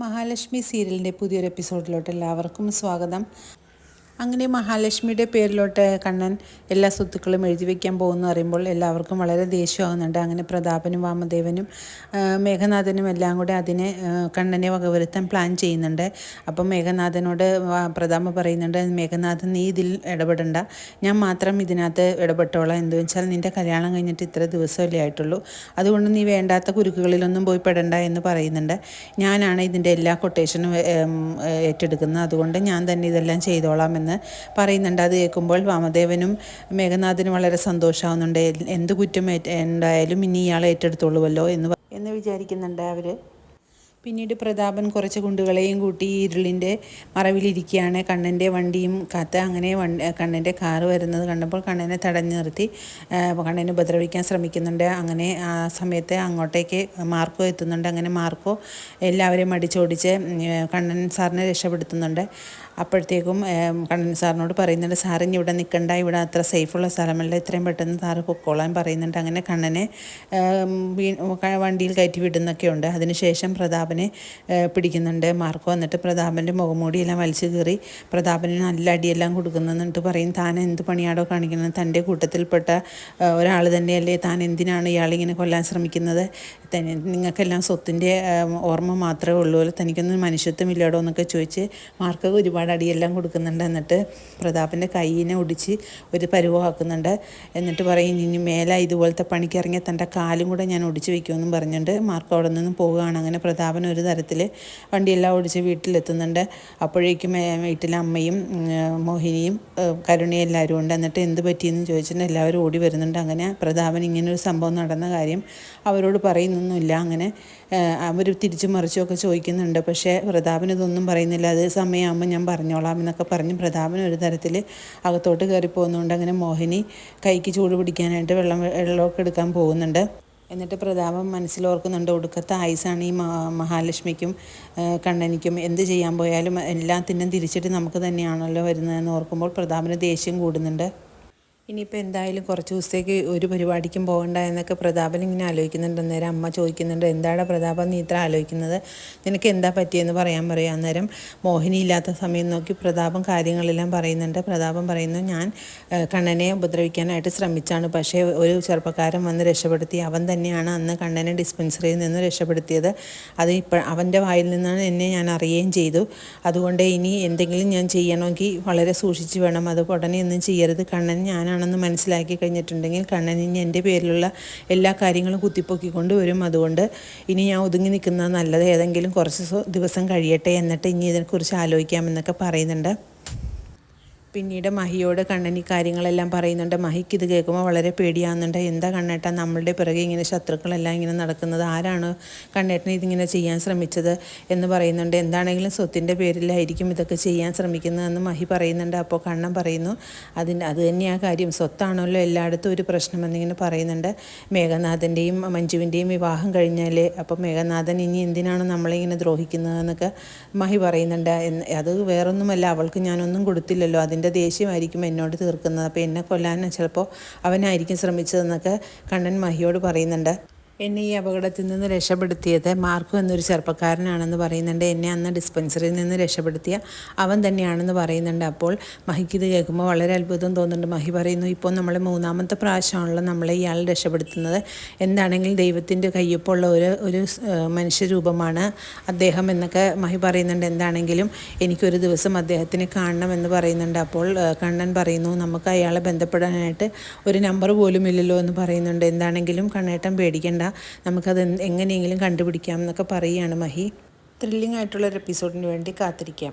മഹാലക്ഷ്മി സീരിയലിന്റെ പുതിയൊരു എപ്പിസോഡിലോട്ട് എല്ലാവർക്കും സ്വാഗതം. അങ്ങനെ മഹാലക്ഷ്മിയുടെ പേരിലോട്ട് കണ്ണൻ എല്ലാ സ്വത്തുക്കളും എഴുതി വയ്ക്കാൻ പോകുന്നു അറിയുമ്പോൾ എല്ലാവർക്കും വളരെ ദേഷ്യമാകുന്നുണ്ട്. അങ്ങനെ പ്രതാപനും വാമദേവനും മേഘനാഥനും എല്ലാം കൂടെ അതിനെ കണ്ണനെ വകവരുത്താൻ പ്ലാൻ ചെയ്യുന്നുണ്ട്. അപ്പം മേഘനാഥനോട് പ്രതാപ പറയുന്നുണ്ട് മേഘനാഥൻ നീ ഇതിൽ ഇടപെടണ്ട. ഞാൻ മാത്രം ഇതിനകത്ത് ഇടപെട്ടോളാം. എന്ന് വെച്ചാൽ നിന്റെ കല്യാണം കഴിഞ്ഞിട്ട് ഇത്ര ദിവസമല്ലേ ആയിട്ടുള്ളൂ. അതുകൊണ്ട് നീ വേണ്ടാത്ത കുരുക്കുകളിലൊന്നും പോയി പെടണ്ട എന്ന് പറയുന്നുണ്ട്. ഞാനാണ് ഇതിന്റെ എല്ലാ കൊട്ടേഷനും ഏറ്റെടുക്കുന്നത്. അതുകൊണ്ട് ഞാൻ തന്നെ ഇതെല്ലാം ചെയ്തോളാം എന്ന് പറയുന്നുണ്ട്. അത് കേൾക്കുമ്പോൾ വാമദേവനും മേഘനാഥനും വളരെ സന്തോഷമാവുന്നുണ്ട് എന്ത് കുറ്റം ഉണ്ടായാലും ഇനി ഇയാൾ ഏറ്റെടുത്തോളുമല്ലോ എന്ന് എന്ന് വിചാരിക്കുന്നുണ്ട് അവർ പിന്നീട് പ്രതാപൻ കുറച്ച് കുണ്ടുകളെയും കൂട്ടി ഇരുളിന്റെ മറവിലിരിക്കുകയാണ്. കണ്ണന്റെ വണ്ടിയും കാത്ത് അങ്ങനെ വണ്ടി കണ്ണന്റെ കാറ് വരുന്നത് കണ്ടപ്പോൾ കണ്ണനെ തടഞ്ഞു നിർത്തി. കണ്ണനെ ഉപദ്രവിക്കാൻ ശ്രമിക്കുന്നുണ്ട്. അങ്ങനെ ആ സമയത്ത് അങ്ങോട്ടേക്ക് മാർക്കോ എത്തുന്നുണ്ട്. അങ്ങനെ മാർക്കോ എല്ലാവരെയും അടിച്ചോടിച്ച് കണ്ണൻ സാറിനെ രക്ഷപ്പെടുത്തുന്നുണ്ട്. അപ്പോഴത്തേക്കും കണ്ണൻ സാറിനോട് പറയുന്നുണ്ട് സാർ ഇനി ഇവിടെ നിൽക്കണ്ട ഇവിടെ അത്ര സേഫുള്ള സ്ഥലമല്ല എത്രയും പെട്ടെന്ന് സാറ് പൊക്കോളാൻ പറയുന്നുണ്ട്. അങ്ങനെ കണ്ണനെ വണ്ടിയിൽ കയറ്റി വിടുന്നൊക്കെ ഉണ്ട് അതിനുശേഷം പ്രതാപനെ പിടിക്കുന്നുണ്ട്. മാർക്കോ വന്നിട്ട് പ്രതാപന്റെ മുഖംമൂടിയെല്ലാം വലിച്ചു കയറി പ്രതാപന് നല്ല അടിയെല്ലാം കൊടുക്കുന്നെന്നിട്ട് പറയും താൻ എന്ത് പണിയാടോ കാണിക്കുന്നത്? തന്റെ കൂട്ടത്തിൽപ്പെട്ട ഒരാൾ തന്നെയല്ലേ? താൻ എന്തിനാണ് ഇയാളിങ്ങനെ കൊല്ലാൻ ശ്രമിക്കുന്നത്? നിങ്ങൾക്കെല്ലാം സ്വത്തിന്റെ ഓർമ്മ മാത്രമേ ഉള്ളൂ. തനിക്കൊന്നും മനുഷ്യത്വം ഇല്ലാടോ? എന്നൊക്കെ ചോദിച്ച് മാർക്ക് ഒരുപാട് അടിയെല്ലാം കൊടുക്കുന്നുണ്ട്. എന്നിട്ട് പ്രതാപന്റെ കൈയിനെ ഒടിച്ച് ഒരു പരുവമാക്കുന്നുണ്ട്. എന്നിട്ട് പറയും ഇനി മേലെ ഇതുപോലത്തെ പണിക്കിറങ്ങിയ തന്റെ കാലും കൂടെ ഞാൻ ഒടിച്ച് വെക്കുമെന്ന് പറഞ്ഞുകൊണ്ട് മാർക്ക് അവിടെ നിന്നും പോവുകയാണ്. അങ്ങനെ പ്രതാപൻ ഒരു തരത്തിൽ വണ്ടിയെല്ലാം ഒടിച്ച് വീട്ടിലെത്തുന്നുണ്ട്. അപ്പോഴേക്കും വീട്ടിലെ അമ്മയും മോഹിനിയും കരുണയും എല്ലാവരും ഉണ്ട്. എന്നിട്ട് എന്ത് പറ്റിയെന്ന് ചോദിച്ചിട്ട് എല്ലാവരും ഓടി വരുന്നുണ്ട്. അങ്ങനെ പ്രതാപൻ ഇങ്ങനൊരു സംഭവം നടന്ന കാര്യം അവരോട് പറയുന്നൊന്നുമില്ല. അങ്ങനെ അവർ തിരിച്ചു മറിച്ചുമൊക്കെ ചോദിക്കുന്നുണ്ട്. പക്ഷേ പ്രതാപൻ ഇതൊന്നും പറയുന്നില്ല. അത് സമയമാകുമ്പോൾ ഞാൻ പറഞ്ഞോളാം എന്നൊക്കെ പറഞ്ഞ് പ്രതാപൻ ഒരു തരത്തിൽ അകത്തോട്ട് കയറി പോകുന്നതുകൊണ്ട് അങ്ങനെ മോഹിനി കൈക്ക് ചൂട് പിടിക്കാനായിട്ട് വെള്ളം വെള്ളമൊക്കെ എടുക്കാൻ പോകുന്നുണ്ട്. എന്നിട്ട് പ്രതാപം മനസ്സിലോർക്കുന്നുണ്ട് ഒടുക്കത്തെ ആയുസാണ് ഈ മഹാ- മഹാലക്ഷ്മിക്കും കണ്ണനിക്കും. എന്ത് ചെയ്യാൻ പോയാലും എല്ലാത്തിനും തിരിച്ചിട്ട് നമുക്ക് തന്നെയാണല്ലോ വരുന്നതെന്ന് ഓർക്കുമ്പോൾ പ്രതാപന് ദേഷ്യം കൂടുന്നുണ്ട്. ഇനിയിപ്പോൾ എന്തായാലും കുറച്ച് ദിവസത്തേക്ക് ഒരു പരിപാടിക്കും പോകണ്ട എന്നൊക്കെ പ്രതാപൻ ഇങ്ങനെ ആലോചിക്കുന്നുണ്ട്. അന്നേരം അമ്മ ചോദിക്കുന്നുണ്ട് എന്താണ് പ്രതാപൻ നീ ഇത്ര ആലോചിക്കുന്നത്? നിനക്ക് എന്താ പറ്റിയെന്ന് പറയാൻ പറയും. അന്നേരം മോഹിനി ഇല്ലാത്ത സമയം നോക്കി പ്രതാപം കാര്യങ്ങളെല്ലാം പറയുന്നുണ്ട്. പ്രതാപം പറയുന്നു ഞാൻ കണ്ണനെ ഉപദ്രവിക്കാനായിട്ട് ശ്രമിച്ചാണ്. പക്ഷേ ഒരു ചെറുപ്പക്കാരൻ വന്ന് രക്ഷപ്പെടുത്തി അവൻ തന്നെയാണ് അന്ന് കണ്ണനെ ഡിസ്പെൻസറിയിൽ നിന്ന് രക്ഷപ്പെടുത്തിയത്. അത് ഇപ്പോൾ അവന്റെ വായിൽ നിന്നാണ് എന്നെ ഞാൻ അറിയുകയും ചെയ്തു. അതുകൊണ്ട് ഇനി എന്തെങ്കിലും ഞാൻ ചെയ്യണമെങ്കിൽ വളരെ സൂക്ഷിച്ച് വേണം. അത് ഉടനെ ഒന്നും ചെയ്യരുത്. കണ്ണൻ ഞാനാണെന്ന് മനസ്സിലാക്കി കഴിഞ്ഞിട്ടുണ്ടെങ്കിൽ കണ്ണൻ ഇനി എന്റെ പേരിലുള്ള എല്ലാ കാര്യങ്ങളും കുത്തിപ്പൊക്കിക്കൊണ്ട് വരും. അതുകൊണ്ട് ഇനി ഞാൻ ഒതുങ്ങി നിൽക്കുന്നത് നല്ലത്. ഏതെങ്കിലും കുറച്ച് ദിവസം കഴിയട്ടെ എന്നിട്ട് ഇനി ഇതിനെക്കുറിച്ച് ആലോചിക്കാമെന്നൊക്കെ പറയുന്നുണ്ട്. പിന്നീട് മഹിയോട് കണ്ണൻ ഈ കാര്യങ്ങളെല്ലാം പറയുന്നുണ്ട്. മഹിക്ക് ഇത് കേൾക്കുമ്പോൾ വളരെ പേടിയാവുന്നുണ്ട്. എന്താ കണ്ണേട്ട നമ്മളുടെ പിറകെ ഇങ്ങനെ ശത്രുക്കളെല്ലാം ഇങ്ങനെ നടക്കുന്നത്? ആരാണ് കണ്ണേട്ടനെ ഇതിങ്ങനെ ചെയ്യാൻ ശ്രമിച്ചത് എന്ന് പറയുന്നുണ്ട്. എന്താണെങ്കിലും സ്വത്തിന്റെ പേരിലായിരിക്കും ഇതൊക്കെ ചെയ്യാൻ ശ്രമിക്കുന്നതെന്ന് മഹി പറയുന്നുണ്ട്. അപ്പോൾ കണ്ണൻ പറയുന്നു അതിന്റെ അത് തന്നെയാണ് കാര്യം. സ്വത്താണല്ലോ എല്ലായിടത്തും ഒരു പ്രശ്നമെന്നിങ്ങനെ പറയുന്നുണ്ട്. മേഘനാഥന്റെയും മഞ്ജുവിന്റെയും വിവാഹം കഴിഞ്ഞാലേ അപ്പോൾ മേഘനാഥൻ ഇനി എന്തിനാണ് നമ്മളിങ്ങനെ ദ്രോഹിക്കുന്നതെന്നൊക്കെ മഹി പറയുന്നുണ്ട്. അത് വേറൊന്നുമല്ല. അവൾക്ക് ഞാനൊന്നും കൊടുത്തില്ലല്ലോ. അതിന്റെ ദേഷ്യമായിരിക്കും എന്നോട് തീർക്കുന്നത്. അപ്പോൾ എന്നെ കൊല്ലാൻ ചിലപ്പോൾ അവനായിരിക്കും ശ്രമിച്ചതെന്നൊക്കെ കണ്ണൻ മഹിയോട് പറയുന്നുണ്ട്. എന്നെ ഈ അപകടത്തിൽ നിന്ന് രക്ഷപ്പെടുത്തിയത് മാർക്കോ എന്നൊരു ചെറുപ്പക്കാരനാണെന്ന് പറയുന്നുണ്ട്. എന്നെ അന്ന് ഡിസ്പെൻസറിയിൽ നിന്ന് രക്ഷപ്പെടുത്തിയ അവൻ തന്നെയാണെന്ന് പറയുന്നുണ്ട്. അപ്പോൾ മഹിക്ക് ഇത് കേൾക്കുമ്പോൾ വളരെ അത്ഭുതം തോന്നുന്നുണ്ട്. മഹി പറയുന്നു ഇപ്പോൾ നമ്മൾ മൂന്നാമത്തെ പ്രാവശ്യമാണല്ലോ നമ്മളെ ഇയാൾ രക്ഷപ്പെടുത്തുന്നത്. എന്താണെങ്കിൽ ദൈവത്തിന്റെ കയ്യൊപ്പുള്ള ഒരു ഒരു മനുഷ്യരൂപമാണ് അദ്ദേഹം എന്നൊക്കെ മഹി പറയുന്നുണ്ട്. എന്താണെങ്കിലും എനിക്കൊരു ദിവസം അദ്ദേഹത്തിനെ കാണണമെന്ന് പറയുന്നുണ്ട്. അപ്പോൾ കണ്ണൻ പറയുന്നു നമുക്ക് അയാളെ ബന്ധപ്പെടാനായിട്ട് ഒരു നമ്പർ പോലും ഇല്ലല്ലോ എന്ന് പറയുന്നുണ്ട്. എന്താണെങ്കിലും കണ്ണേട്ടൻ പേടിക്കണ്ട. നമുക്കത് എങ്ങനെയെങ്കിലും കണ്ടുപിടിക്കാം എന്നൊക്കെ പറയുകയാണ് മഹി. ത്രില്ലിംഗ് ആയിട്ടുള്ളൊരു എപ്പിസോഡിന് വേണ്ടി കാത്തിരിക്കാം.